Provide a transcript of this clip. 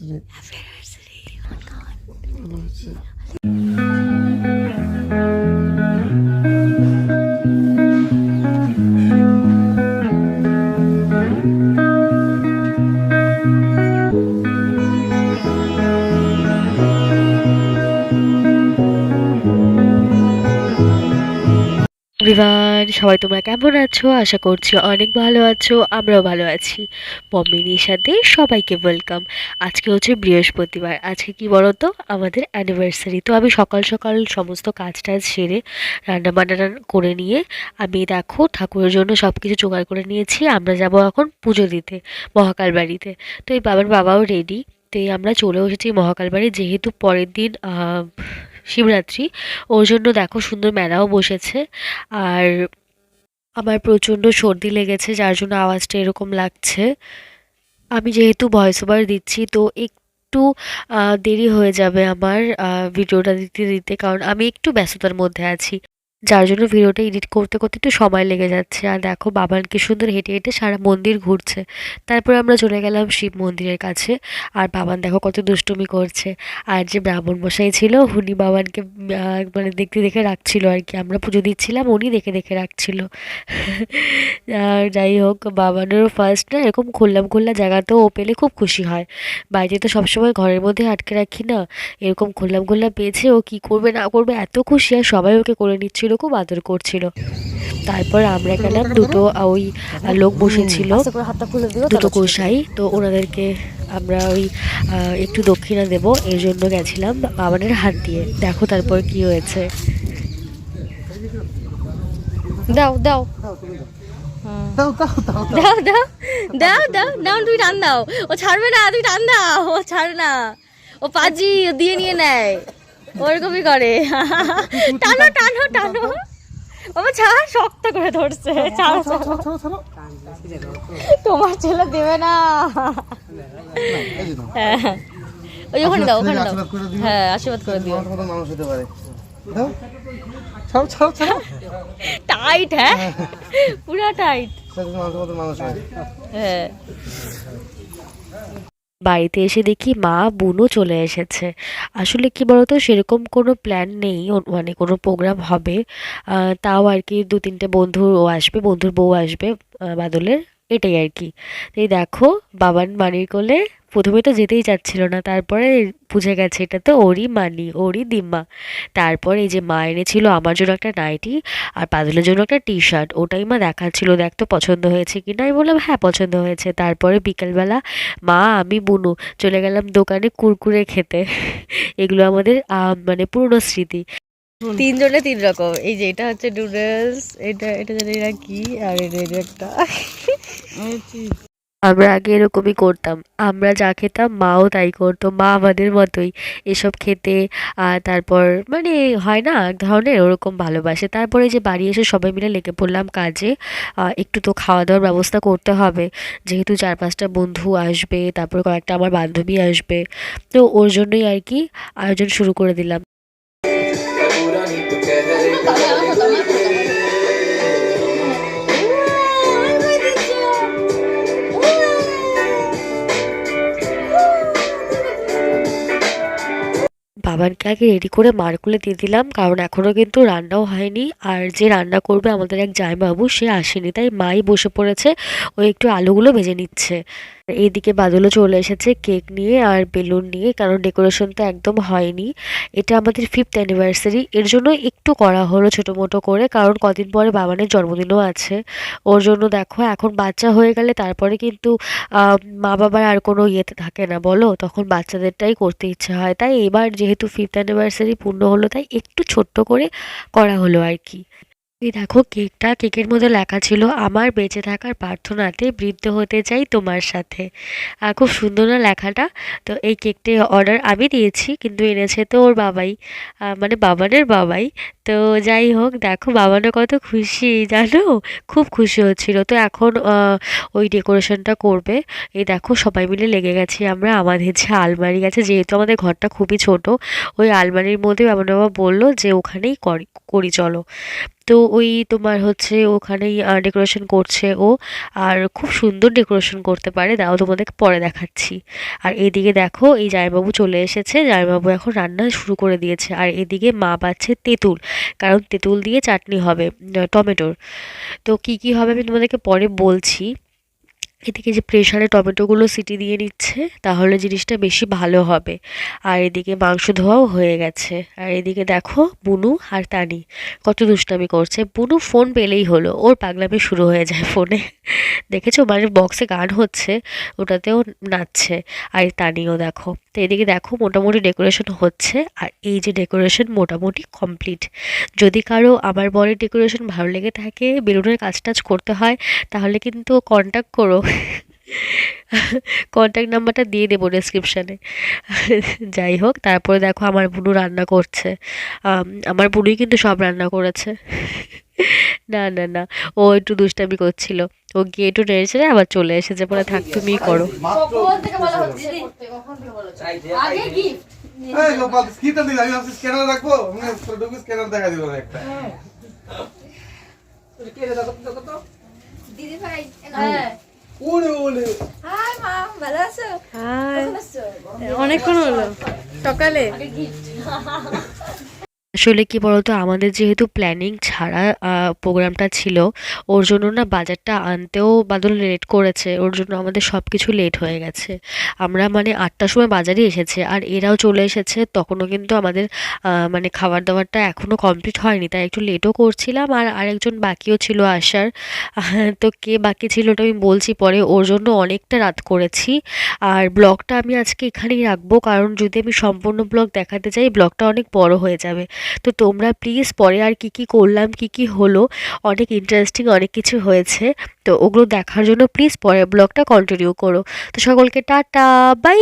university. After university, oh my god. Everyone সবাই তোমরা কেমন আছো? আশা করছি অনেক ভালো আছো, আমরাও ভালো আছি। মম্মিনীর সাথে সবাইকে ওয়েলকাম আজকে হচ্ছে বৃহস্পতিবার, আজকে কি বলো তো আমাদের অ্যানিভার্সারি তো আমি সকাল সকাল সমস্ত কাজ টাজ সেরে রান্না বান্না করে নিয়ে আমি দেখো ঠাকুরের জন্য সব কিছু জোগাড় করে নিয়েছি। আমরা যাব এখন পুজো দিতে, মহাকাল বাড়িতে। তো এই বাবার বাবাও রেডি তো আমরা চলে এসেছি মহাকাল বাড়ি। যেহেতু পরের দিন শিবরাত্রি। ওর জন্য দেখো সুন্দর মেলাও বসেছে। আর আমার প্রচণ্ড সর্দি লেগেছে, যার জন্য আওয়াজটা এরকম লাগছে। আমি যেহেতু ভয়েস ওভার দিচ্ছি, তো একটু দেরি হয়ে যাবে আমার ভিডিওটা দিতে দিতে। কারণ আমি একটু ব্যস্ততার মধ্যে আছি। যার জন্য ভিডিওটা এডিট করতে করতে একটু সময় লেগে যাচ্ছে। আর দেখো বাবান কি সুন্দর হেঁটে হেঁটে সারা মন্দির ঘুরছে। তারপরে আমরা চলে গেলাম শিব মন্দিরের কাছে। আর বাবান দেখো কত দুষ্টুমি করছে। আর যে ব্রাহ্মণ মশাই ছিল, উনি বাবানকে মানে দেখতে, দেখে রাখছিল আর কি। আমরা পুজো দিচ্ছিলাম, উনি দেখে দেখে রাখছিল। আর যাই হোক, বাবানেরও ফার্স্ট না, এরকম খুললাম, খুল্লা জায়গাতেও ও পেলে খুব খুশি হয়। বাড়িতে তো সবসময় ঘরের মধ্যে আটকে রাখি না। এরকম খুললাম, খুল্লা পেয়েছে ও কি করবে, না করবে, এত খুশি আর সবাই ওকে করে নিচ্ছিল। খুব আদর করছিল। তারপর আমরা গেলাম দুটো ওই লোক বসেছিল দুটো গোসাই তো ওনাদেরকে আমরা ওই একটু দক্ষিণা দেব এর জন্য গেছিলাম বাবানের হাত দিয়ে। দেখো তারপর কি হয়েছে। দাও। দাও দাও দাও দাও। দাও দাও দাও দাও দাও তুমি টান দাও। ও ছাড়বে না তুমি টান দাও। ও ছাড়বে না। ও পাজি ও দিয়ে নিয়ে নেয়। ওরকমই করে। টানো টানো টানো। বাবা ছাড় শক্ত করে ধরছে। ছাড়ো তোমার ছেলে দেবে না। হ্যাঁ। ওই ওখানে দাও ওখানে দাও। হ্যাঁ আশীর্বাদ করে দিও। মানুষ হতে পারে। টাইট হ্যাঁ? পুরা টাইট। মানুষ হয়। হ্যাঁ। বাড়িতে এসে দেখি মা, বোনও চলে এসেছে। আসলে কি বলতো, সেরকম কোনো প্ল্যান নেই মানে কোনো প্রোগ্রাম হবে। তাও আর কি দু তিনটে বন্ধু ও আসবে, বন্ধুর বউ আসবে বাদলের, এটাই আর কি। এই দেখো, বাবান বাড়ির কোলে প্রথমে তো যেতেই চাচ্ছিল না, তারপরে বুঝে গেছে এটা তো ওরই মানি, ওরই দিম্মা। তারপর এই যে মা এনেছিল আমার জন্য একটা নাইটি আর বাদলের জন্য একটা টি শার্ট ওটাই মা দেখাচ্ছিল, দেখ তো পছন্দ হয়েছে কি না? আমি বললাম হ্যাঁ পছন্দ হয়েছে। তারপরে বিকেলবেলা মা, আমি, বুনু চলে গেলাম দোকানে কুরকুরে খেতে। এগুলো আমাদের মানে পুরনো স্মৃতি। তিনজনে তিন রকম, এই যে এটা হচ্ছে নুডলস এটা এটা জানি না কি, আর এটা একটা। আমরা আগে এরকমই করতাম। আমরা যা খেতাম, মাও তাই করতো, মা আমাদের মতোই। এসব খেতে তারপর মানে হয় না, এক ধরনের ওরকম ভালোবাসে। তারপরে যে বাড়ি এসে সবাই মিলে লেগে পড়লাম কাজে একটু তো খাওয়া দাওয়ার ব্যবস্থা করতে হবে। যেহেতু চার পাঁচটা বন্ধু আসবে, তারপর কয়েকটা আমার বান্ধবী আসবে। তো ওর জন্যই আর কি আয়োজন শুরু করে দিলাম। বাবানকে আগে রেডি করে মার করে দিয়ে দিলাম, কারণ এখনও কিন্তু রান্নাও হয়নি। আর যে রান্না করবে আমাদের এক জায়বাবু সে আসেনি, তাই মাই বসে পড়েছে, ও একটু আলুগুলো ভেজে নিচ্ছে। এইদিকে বাদলও চলে এসেছে কেক নিয়ে আর বেলুন নিয়ে, কারণ ডেকোরেশন তো একদম হয়নি। এটা আমাদের ফিফথ অ্যানিভার্সারি এর জন্য একটু করা হলো ছোটো মোটো করে, কারণ কদিন পরে বাবানের জন্মদিনও আছে। ওর জন্য দেখো, এখন বাচ্চা হয়ে গেলে তারপরে কিন্তু মা বাবার আর কোনো ইয়েতে থাকে না, বলো? তখন বাচ্চাদেরটাই করতে ইচ্ছা হয়। তাই এবার যেহেতু ফিফথ অ্যানিভার্সারি পূর্ণ হলো, তাই একটু ছোট্ট করে করা হলো আর কি। এই দেখো কেকটা, কেকের মধ্যে লেখা ছিল, আমার বেঁচে থাকার প্রার্থনাতে বৃদ্ধ হতে চাই তোমার সাথে। খুব সুন্দর না লেখাটা? তো এই কেকটি অর্ডার আমি দিয়েছি, কিন্তু এনেছে তো ওর বাবাই মানে বাবানের বাবাই। তো যাই হোক, দেখো বাবানও কত খুশি, জানো? খুব খুশি হচ্ছিল। তো এখন ওই ডেকোরেশনটা করবে। এই দেখো সবাই মিলে লেগে গেছি আমরা, আমাদের যে আলমারি আছে, যেহেতু আমাদের ঘরটা খুবই ছোট, ওই আলমারির মধ্যে বাবা বাবা বলল যে ওখানেই করি করি, চলো। তো ওই তোমার হচ্ছে ওখানেই ডেকোরেশন করছে ও। আর খুব সুন্দর ডেকোরেশন করতে পারে, দাও তোমাদেরকে পরে দেখাচ্ছি। আর এদিকে দেখো, এই জায়বাবু চলে এসেছে। জায়বাবু এখন রান্না শুরু করে দিয়েছে। আর এদিকে মা পাচ্ছে তেঁতুল, কারণ তেঁতুল দিয়ে চাটনি হবে টমেটোর। তো কি কি হবে আমি তোমাদেরকে পরে বলছি। এদিকে যে প্রেশারে টমেটোগুলো সিটি দিয়ে নিচ্ছে, তাহলে জিনিসটা বেশি ভালো হবে। আর এদিকে মাংস ধোয়াও হয়ে গেছে। আর এদিকে দেখো বুনু আর তানি কত দুষ্টামি করছে। বুনু ফোন পেলেই হলো, ওর পাগলামি শুরু হয়ে যায় ফোনে দেখেছ? মানে বক্সে গান হচ্ছে, ওটাতেও নাচছে। আর তানিও দেখো। তো এদিকে দেখো মোটামুটি ডেকোরেশন হচ্ছে, আর এই যে ডেকোরেশন মোটামুটি কমপ্লিট যদি কারও আমার বরের ডেকোরেশন ভালো লেগে থাকে, বেলুনের কাজ টাজ করতে হয়, তাহলে কিন্তু কন্ট্যাক্ট করো। কন্ট্যাক্ট নাম্বারটা দিয়ে দেবো ডেসক্রিপশানে যাই হোক তারপরে দেখো আমার বুনু রান্না করছে। আমার বুনুই কিন্তু সব রান্না করেছে। না না না ও একটু দুষ্টামি করছিল। ও গিয়ে একটু নেড়েছে আবার চলে এসেছে বলে থাক তুমিই করো। একটা। দিদি ভাই হ্যাঁ ওরে ওরে। হাই ভালো আছো? অনেকক্ষণ হলো। সকালে। আসলে কি বলতো? আমাদের যেহেতু প্ল্যানিং ছাড়া প্রোগ্রামটা ছিল, ওর জন্য না বাজারটা আনতেও বাদল লেট করেছে, ওর জন্য আমাদের সব কিছু লেট হয়ে গেছে। আমরা মানে আটটার সময় বাজারে এসেছে, আর এরাও চলে এসেছে, তখনও কিন্তু আমাদের মানে খাবার দাবারটা এখনও কমপ্লিট হয়নি, তাই একটু লেটও করছিলাম, আর আরেকজন বাকিও ছিল আসার। তো কে বাকি ছিল ওটা আমি বলছি পরে, ওর জন্য অনেকটা রাত করেছি। আর ব্লগটা আমি আজকে এখানেই রাখব, কারণ যদি আমি সম্পূর্ণ ব্লগ দেখাতে চাই, ব্লগটা অনেক বড় হয়ে যাবে। তো তোমরা প্লিজ পরে আর কি কি করলাম, কি কি হলো, অনেক ইন্টারেস্টিং অনেক কিছু হয়েছে। তো ওগুলো দেখার জন্য প্লিজ পরের ব্লগটা কন্টিনিউ করো। তো সকলকে টাটা বাই